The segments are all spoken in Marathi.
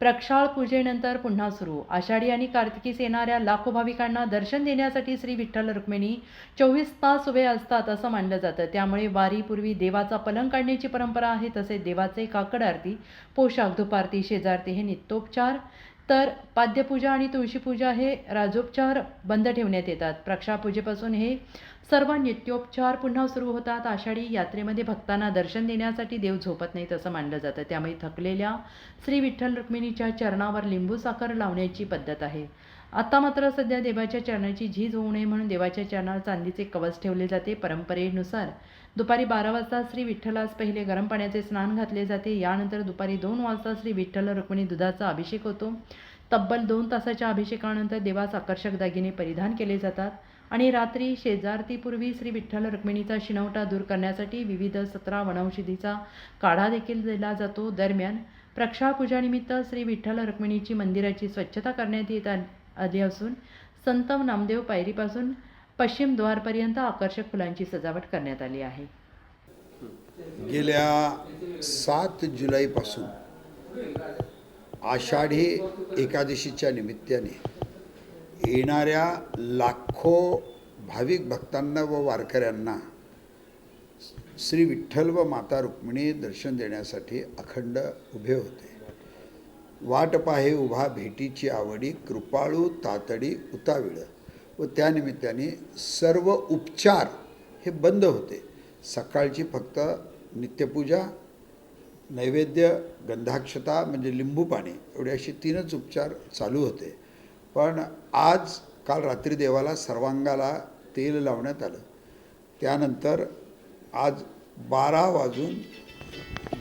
प्रक्षाळ पूजेनंतर पुन्हा सुरू. आषाढी आणि कार्तिकीस येणाऱ्या लाखो भाविकांना दर्शन देण्यासाठी श्री विठ्ठल रुक्मिणी चोवीस तास उभे असतात असं मानलं जातं. त्यामुळे वारीपूर्वी देवाचा पलंग काढण्याची परंपरा आहे तसेच देवाचे काकड आरती पोशाख धुपारती शेजारती हे नित्योपचार तर पाद्यपूजा आणि तुळशीपूजा हे राजोपचार बंद ठेवण्यात येतात. प्रक्षापूजेपासून हे सर्व नित्योपचार पुन्हा सुरू होतात. आषाढी यात्रेमध्ये भक्तांना दर्शन देण्यासाठी देव झोपत नाहीत असं मानलं जातं. त्यामुळे थकलेल्या श्री विठ्ठल रुक्मिणीच्या चरणावर लिंबू साखर लावण्याची पद्धत आहे. आता मात्र सध्या देवाच्या चरणाची झीज होऊ नये म्हणून देवाच्या चरणावर चांदीचे कवच ठेवले जाते. परंपरेनुसार दुपारी बारा वाजता श्री विठ्ठलास पहिले गरम पाण्याचे स्नान घातले जाते. यानंतर दुपारी दोन वाजता श्री विठ्ठल रुक्मिणी दुधाचा अभिषेक होतो. तब्बल दोन तासाच्या अभिषेकानंतर देवास आकर्षक दागिने परिधान केले जातात. आणि रात्री शेजारतीपूर्वी श्री विठ्ठल रुक्मिणीचा शिणवटा दूर करण्यासाठी विविध सतरा वनौषधीचा काढा देखील दिला जातो. दरम्यान प्रक्षापूजानिमित्त श्री विठ्ठल रुक्मिणीची मंदिराची स्वच्छता करण्यात येत आली असून संत नामदेव पायरीपासून पश्चिम द्वारपर्यंत आकर्षक फुलांची सजावट करण्यात आली आहे. गेल्या सात जुलैपासून आषाढी एकादशीच्या निमित्ताने येणाऱ्या लाखो भाविक भक्तांना व वारकऱ्यांना श्री विठ्ठल व माता रुक्मिणी दर्शन देण्यासाठी अखंड उभे होते. वाट पाहे उभा भेटीची आवडी कृपाळू तातडी उताविळ. व त्यानिमित्ताने सर्व उपचार हे बंद होते. सकाळची फक्त नित्यपूजा नैवेद्य गंधाक्षता म्हणजे लिंबू पाणी एवढे असे तीनच उपचार चालू होते. पण आज काल रात्री देवाला सर्वांगाला तेल लावण्यात आलं. त्यानंतर आज बारा वाजून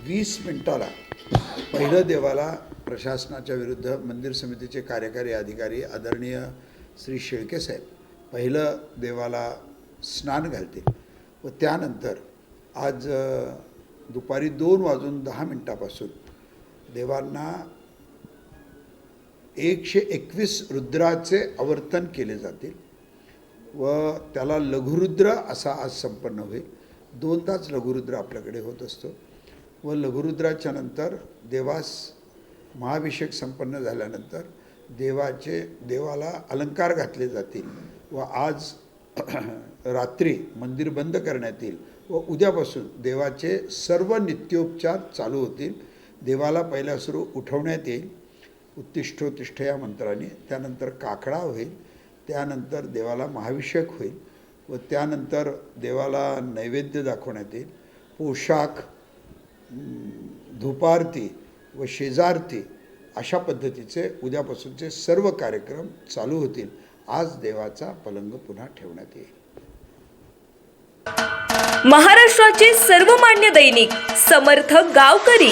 वीस मिनटाला पहिलं देवाला प्रशासनाच्या विरुद्ध मंदिर समितीचे कार्यकारी अधिकारी आदरणीय श्री शेळके साहेब पहिलं देवाला स्नान घालतील. व त्यानंतर आज दुपारी दोन वाजून दहा मिनटापासून देवांना एकशे एकवीस रुद्राचे आवर्तन केले जातील व त्याला लघुरुद्र असा आज संपन्न होईल. दोनदाच लघुरुद्र आपल्याकडे होत असतो. व लघुरुद्राच्या नंतर देवास महाभिषेक संपन्न झाल्यानंतर देवाचे देवाला अलंकार घातले जातील व आज रात्री मंदिर बंद करण्यात येईल व उद्यापासून देवाचे सर्व नित्योपचार चालू होतील. देवाला पहिल्या सुरू उठवण्यात येईल. उत्तिष्ठोत्तिष्ठ या मंत्राने. त्यानंतर काकडा होईल त्यानंतर देवाला महाभिषेक होईल व त्यानंतर देवाला नैवेद्य दाखवण्यात येईल. पोशाख धुपारती व शेजारती अशा पद्धतीचे उद्यापासूनचे सर्व कार्यक्रम चालू होतील. आज देवाचा पलंग पुन्हा ठेवण्यात येईल. महाराष्ट्राचे सर्वमान्य दैनिक समर्थ गावकरी